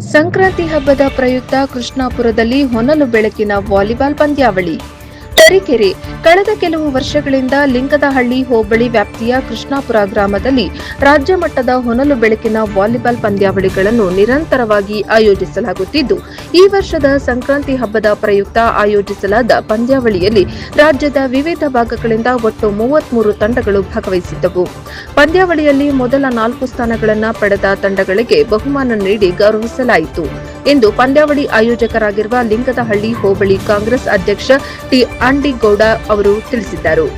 ಸಂಕ್ರಾಂತಿ ಹಬ್ಬದ ಪ್ರಯುಕ್ತ ಕೃಷ್ಣಾಪುರದಲ್ಲಿ ಹೊನಲು ಬೆಳಕಿನ ವಾಲಿಬಾಲ್ ಪಂದ್ಯಾವಳಿ. ತರೀಕೆರೆ. ಕಳೆದ ಕೆಲವು ವರ್ಷಗಳಿಂದ ಲಿಂಗದಹಳ್ಳಿ ಹೋಬಳಿ ವ್ಯಾಪ್ತಿಯ ಕೃಷ್ಣಾಪುರ ಗ್ರಾಮದಲ್ಲಿ ರಾಜ್ಯ ಮಟ್ಟದ ಹೊನಲು ಬೆಳಕಿನ ವಾಲಿಬಾಲ್ ಪಂದ್ಯಾವಳಿಗಳನ್ನು ನಿರಂತರವಾಗಿ ಆಯೋಜಿಸಲಾಗುತ್ತಿದ್ದು, ಈ ವರ್ಷದ ಸಂಕ್ರಾಂತಿ ಹಬ್ಬದ ಪ್ರಯುಕ್ತ ಆಯೋಜಿಸಲಾದ ಪಂದ್ಯಾವಳಿಯಲ್ಲಿ ರಾಜ್ಯದ ವಿವಿಧ ಭಾಗಗಳಿಂದ ಒಟ್ಟು ಮೂವತ್ಮೂರು ತಂಡಗಳು ಭಾಗವಹಿಸಿದ್ದವು. ಪಂದ್ಯಾವಳಿಯಲ್ಲಿ ಮೊದಲ ನಾಲ್ಕು ಸ್ಥಾನಗಳನ್ನು ಪಡೆದ ತಂಡಗಳಿಗೆ ಬಹುಮಾನ ನೀಡಿ ಗೌರವಿಸಲಾಯಿತು. ಎಂದು ಪಂದ್ಯಾವಳಿ ಆಯೋಜಕರಾಗಿರುವ ಲಿಂಗದಹಳ್ಳಿ ಹೋಬಳಿ ಕಾಂಗ್ರೆಸ್ ಅಧ್ಯಕ್ಷ ಟಿ ಅಂಡಿಗೌಡ ಅವರು ತಿಳಿಸಿದ್ದಾರೆ.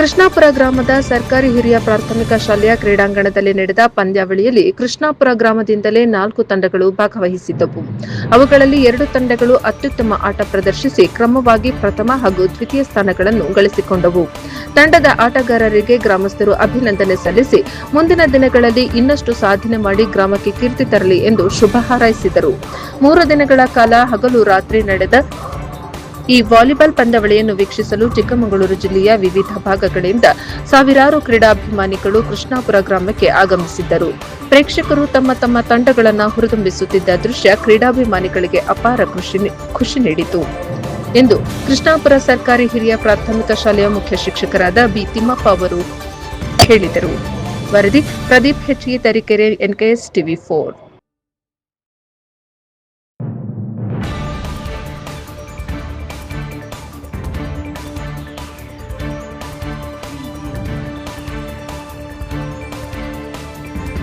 ಕೃಷ್ಣಾಪುರ ಗ್ರಾಮದ ಸರ್ಕಾರಿ ಹಿರಿಯ ಪ್ರಾಥಮಿಕ ಶಾಲೆಯ ಕ್ರೀಡಾಂಗಣದಲ್ಲಿ ನಡೆದ ಪಂದ್ಯಾವಳಿಯಲ್ಲಿ ಕೃಷ್ಣಾಪುರ ಗ್ರಾಮದಿಂದಲೇ ನಾಲ್ಕು ತಂಡಗಳು ಭಾಗವಹಿಸಿದ್ದವು. ಅವುಗಳಲ್ಲಿ ಎರಡು ತಂಡಗಳು ಅತ್ಯುತ್ತಮ ಆಟ ಪ್ರದರ್ಶಿಸಿ ಕ್ರಮವಾಗಿ ಪ್ರಥಮ ಹಾಗೂ ದ್ವಿತೀಯ ಸ್ಥಾನಗಳನ್ನು ಗಳಿಸಿಕೊಂಡವು. ತಂಡದ ಆಟಗಾರರಿಗೆ ಗ್ರಾಮಸ್ಥರು ಅಭಿನಂದನೆ ಸಲ್ಲಿಸಿ ಮುಂದಿನ ದಿನಗಳಲ್ಲಿ ಇನ್ನಷ್ಟು ಸಾಧನೆ ಮಾಡಿ ಗ್ರಾಮಕ್ಕೆ ಕೀರ್ತಿ ತರಲಿ ಎಂದು ಶುಭ ಹಾರೈಸಿದರು. ಮೂರು ದಿನಗಳ ಕಾಲ ಹಗಲು ರಾತ್ರಿ ನಡೆದ ಈ ವಾಲಿಬಾಲ್ ಪಂದ್ಯಾವಳಿಯನ್ನು ವೀಕ್ಷಿಸಲು ಚಿಕ್ಕಮಗಳೂರು ಜಿಲ್ಲೆಯ ವಿವಿಧ ಭಾಗಗಳಿಂದ ಸಾವಿರಾರು ಕ್ರೀಡಾಭಿಮಾನಿಗಳು ಕೃಷ್ಣಾಪುರ ಗ್ರಾಮಕ್ಕೆ ಆಗಮಿಸಿದ್ದರು. ಪ್ರೇಕ್ಷಕರು ತಮ್ಮ ತಮ್ಮ ತಂಡಗಳನ್ನು ಹುರಿದುಂಬಿಸುತ್ತಿದ್ದ ದೃಶ್ಯ ಕ್ರೀಡಾಭಿಮಾನಿಗಳಿಗೆ ಅಪಾರ ಖುಷಿ ನೀಡಿತು. ಎಂದು ಕೃಷ್ಣಾಪುರ ಸರ್ಕಾರಿ ಹಿರಿಯ ಪ್ರಾಥಮಿಕ ಶಾಲೆಯ ಮುಖ್ಯ ಶಿಕ್ಷಕರಾದ ಬಿ ತಿಮ್ಮಪ್ಪ ಅವರು ಹೇಳಿದರು. ವರದಿ ಪ್ರದೀಪ್ ಹೆಚ್ಚಿಗೆ ತರೀಕೆರೆ, ಎನ್ಕೆಎಸ್ ಟಿವಿ ಫೋರ್.